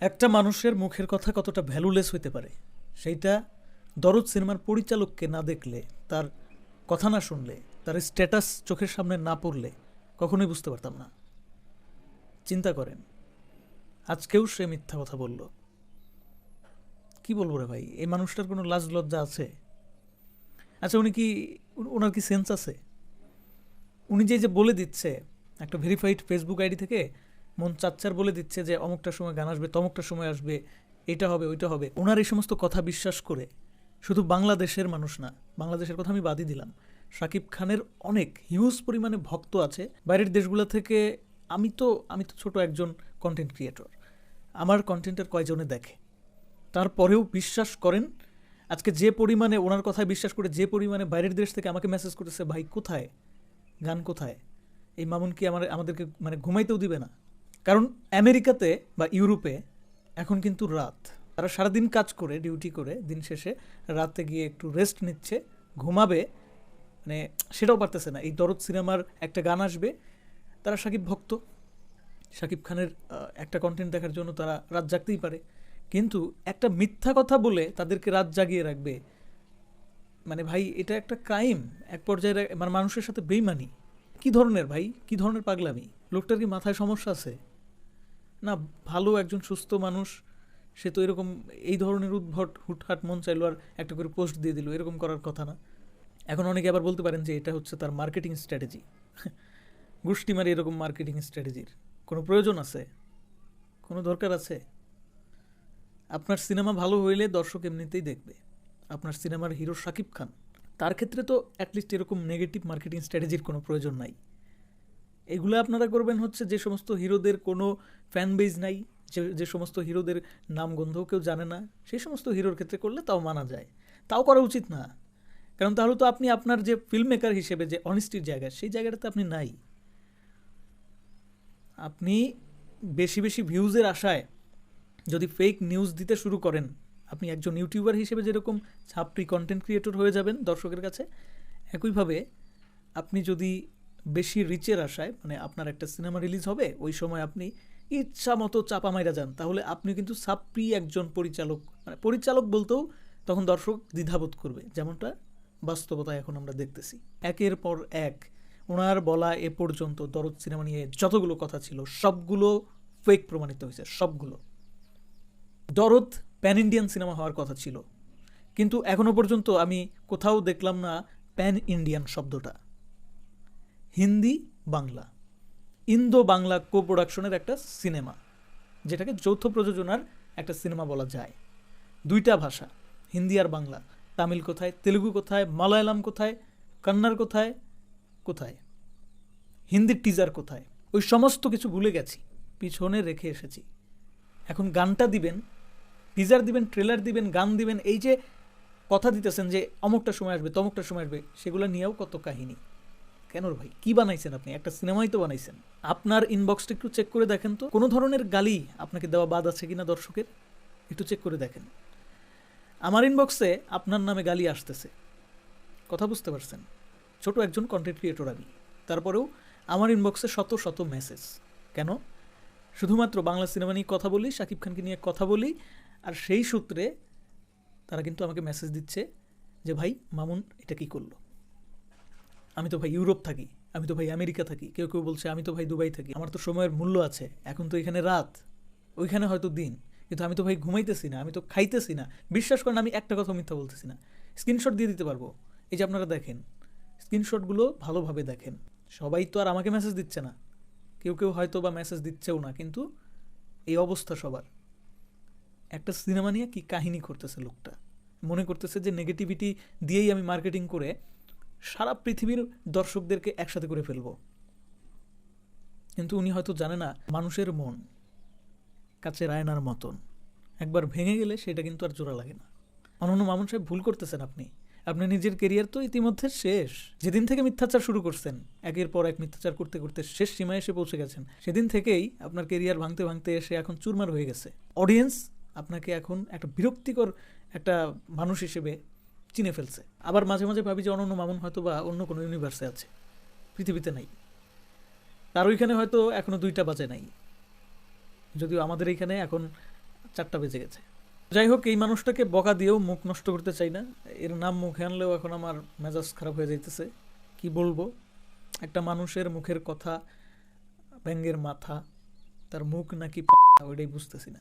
একটা মানুষের মুখের কথা কতটা ভ্যালুলেস হইতে পারে, সেইটা দরদ সিনেমার পরিচালককে না দেখলে, তার কথা না শুনলে, তার স্ট্যাটাস চোখের সামনে না পড়লে কখনোই বুঝতে পারতাম না। চিন্তা করেন, আজকেও সে মিথ্যা কথা বলল। কি বলব রে ভাই, এই মানুষটার কোনো লাজ লজ্জা আছে? আচ্ছা উনি কি, ওনার কি সেন্স আছে? উনি যে যে বলে দিচ্ছে, একটা ভেরিফাইড ফেসবুক আইডি থেকে মন চাচ্চার বলে দিচ্ছে যে অমুকটার সময় গান আসবে তমুকটার সময় আসবে, এটা হবে, ওইটা হবে। ওনার এই সমস্ত কথা বিশ্বাস করে শুধু বাংলাদেশের মানুষ না, বাংলাদেশের কথা আমি বাদই দিলাম, শাকিব খানের অনেক হিউজ পরিমাণে ভক্ত আছে। বাইরের দেশগুলো থেকে আমি তো আমি তো ছোট একজন কন্টেন্ট ক্রিয়েটর আমার কন্টেন্টের কয়জনে দেখে? তারপরেও বিশ্বাস করেন। আজকে যে পরিমাণে ওনার কথায় বিশ্বাস করে, যে পরিমাণে বাইরের দেশ থেকে আমাকে মেসেজ করেছে, ভাই, কোথায়? গান কোথায়? এই মামুন কি আমার, আমাদেরকে মানে ঘুমাইতেও দিবে না? কারণ আমেরিকাতে বা ইউরোপে এখন কিন্তু রাত। তারা সারাদিন কাজ করে, ডিউটি করে, দিন শেষে রাতে গিয়ে একটু রেস্ট নিচ্ছে, ঘুমাবে মানে সেটাও পারতেছে না। এই দরদ সিনেমার একটা গান আসবে, তারা সাকিব ভক্ত। সাকিব খানের একটা কন্টেন্ট দেখার জন্য তারা রাত জাগতেই পারে। কিন্তু একটা মিথ্যা কথা বলে তাদেরকে রাত জাগিয়ে রাখবে মানে ভাই এটা একটা ক্রাইম এক পর্যায়ে মানে মানুষের সাথে বেইমানি। কি ধরনের ভাই? কি ধরনের পাগলামি? লোকটার কি মাথায় সমস্যা আছে? না, ভালো একজন সুস্থ মানুষ, সে তো এরকম এই ধরনের উদ্ভট হুটহাট মন চাইলো আর একটা করে পোস্ট দিয়ে দিল, এরকম করার কথা না। এখন অনেকে আবার বলতে পারেন যে এটা হচ্ছে তার মার্কেটিং স্ট্র্যাটেজি গোষ্ঠী মারি এরকম মার্কেটিং স্ট্র্যাটেজির কোনো প্রয়োজন আছে? কোনো দরকার আছে? আপনার সিনেমা ভালো হইলে দর্শক এমনিতেই দেখবে। আপনার সিনেমার হিরো শাকিব খান। তার ক্ষেত্রে তো অ্যাটলিস্ট এরকম নেগেটিভ মার্কেটিং স্ট্র্যাটেজির কোনো প্রয়োজন নাই। এগুলো আপনারা করবেন হচ্ছে যে সমস্ত হিরোদের কোনো ফ্যান বেজ নাই, যে যে সমস্ত হিরোদের নাম গন্ধও কেউ জানে না সেই সমস্ত হিরোর ক্ষেত্রে করলে তাও মানা যায়। তাও করা উচিত না। কারণ তাহলে তো আপনি আপনার যে ফিল্ম মেকার হিসেবে যে অনেস্টির জায়গা, সেই জায়গাটাতে আপনি নাই। আপনি বেশি বেশি ভিউজের আশায় যদি ফেক নিউজ দিতে শুরু করেন, আপনি একজন ইউটিউবার হিসেবে যেরকম ছাপড়ি কন্টেন্ট ক্রিয়েটর হয়ে যাবেন দর্শকের কাছে, একইভাবে আপনি যদি বেশি রিচের আশায় মানে আপনার একটা সিনেমা রিলিজ হবে, ওই সময় আপনি ইচ্ছা মতো চাপা মাইরা যান। তাহলে আপনি কিন্তু সাপ্রি একজন পরিচালক মানে পরিচালক বলতেও তখন দর্শক দ্বিধাবোধ করবে। যেমনটা বাস্তবতায় এখন আমরা দেখতেছি। একের পর এক, ওনার বলা এ পর্যন্ত দরদ সিনেমা নিয়ে যতগুলো কথা ছিল, সবগুলো ফেক প্রমাণিত হয়েছে, সবগুলো। দরদ প্যান ইন্ডিয়ান সিনেমা হওয়ার কথা ছিল। কিন্তু এখনও পর্যন্ত আমি কোথাও দেখলাম না প্যান ইন্ডিয়ান শব্দটা। হিন্দি, বাংলা। ইন্দো বাংলা কো প্রোডাকশনের একটা সিনেমা, যেটাকে যৌথ প্রযোজনার একটা সিনেমা বলা যায়। দুইটা ভাষা, হিন্দি আর বাংলা। তামিল কোথায়, তেলুগু কোথায়, মালায়ালাম কোথায় কন্নড় কোথায় কোথায়? হিন্দির টিজার কোথায়? ওই সমস্ত কিছু ভুলে গেছি, পিছনে রেখে এসেছি। এখন গানটা দিবেন টিজার দিবেন ট্রেলার দিবেন, গান দিবেন, এই যে কথা দিতেছেন যে অমুকটা সময় আসবে, তমুকটা সময় আসবে, সেগুলো নিয়েও কত কাহিনী। কেন ভাই? কি বানাইছেন আপনি? একটা সিনেমাই তো বানাইছেন। আপনার ইনবক্সটা একটু চেক করে দেখেন তো। কোনো ধরনের গালি আপনাকে দেওয়া বাদ আছে কিনা দর্শকের? একটু চেক করে দেখেন। আমার ইনবক্সে আপনার নামে গালি আসতেছে। কথা বুঝতে পারছেন? ছোট একজন কন্টেন্ট ক্রিয়েটর আমি। তারপরেও আমার ইনবক্সে শত শত মেসেজ কেন? শুধুমাত্র বাংলা সিনেমা নিয়ে কথা বলি, শাকিব খানকে নিয়ে কথা বলি, আর সেই সূত্রে তারা কিন্তু আমাকে মেসেজ দিচ্ছে যে, ভাই, মামুন, এটা কি করল? আমি তো ভাই ইউরোপ থাকি, আমি তো ভাই আমেরিকা থাকি, কেউ কেউ বলছে আমি তো ভাই দুবাই থাকি, আমার তো সময়ের মূল্য আছে, এখন তো এখানে রাত, ওইখানে হয়তো দিন, কিন্তু আমি তো ভাই ঘুমাইতেছি না, আমি তো খাইতেছি না। বিশ্বাস করেন আমি একটা কথা মিথ্যা বলতেছি না। স্ক্রিনশট দিয়ে দিতে পারব, এই যে আপনারা দেখেন, স্ক্রিনশটগুলো ভালোভাবে দেখেন। সবাই তো আর আমাকে মেসেজ দিচ্ছে না, কেউ কেউ হয়তো বা মেসেজ দিচ্ছেও না, কিন্তু এই অবস্থা সবার। একটা সিনেমা নিয়ে কি কাহিনী করতেছে লোকটা? মনে করতেছে যে নেগেটিভিটি দিয়েই আমি মার্কেটিং করে সারা পৃথিবীর দর্শকদেরকে একসাথে করে ফেলব। কিন্তু উনি হয়তো জানে না, মানুষের মন কাছে রায়নার মতন। একবার ভেঙে গেলে সেটা কিন্তু আর জোড়া লাগে না। অনন্য মামুন সাহেব, ভুল করতেছেন আপনি। আপনার নিজের কেরিয়ার তো ইতিমধ্যে শেষ। যেদিন থেকে মিথ্যাচার শুরু করছেন, একের পর এক মিথ্যাচার করতে করতে শেষ সীমায় এসে পৌঁছে গেছেন। সেদিন থেকেই আপনার কেরিয়ার ভাঙতে ভাঙতে এসে এখন চুরমার হয়ে গেছে। অডিয়েন্স আপনাকে এখন একটা বিরক্তিকর একটা মানুষ হিসেবে চিনে ফেলছে। আবার মাঝে মাঝে ভাবি যে অনন্য মামুন হয়তো বা অন্য কোনো ইউনিভার্সে আছে। পৃথিবীতে নাই। তার ওইখানে হয়তো এখনও দুইটা বাজে নাই। যদিও আমাদের এইখানে এখন চারটা বেজে গেছে। যাই হোক, এই মানুষটাকে বকা দিয়েও মুখ নষ্ট করতে চাই না। এর নাম মুখে আনলেও এখন আমার মেজাজ খারাপ হয়ে যাইতেছে। কি বলব? একটা মানুষের মুখের কথা ব্যাঙ্গের মাথা, তার মুখ নাকি ওইটাই বুঝতেছি না।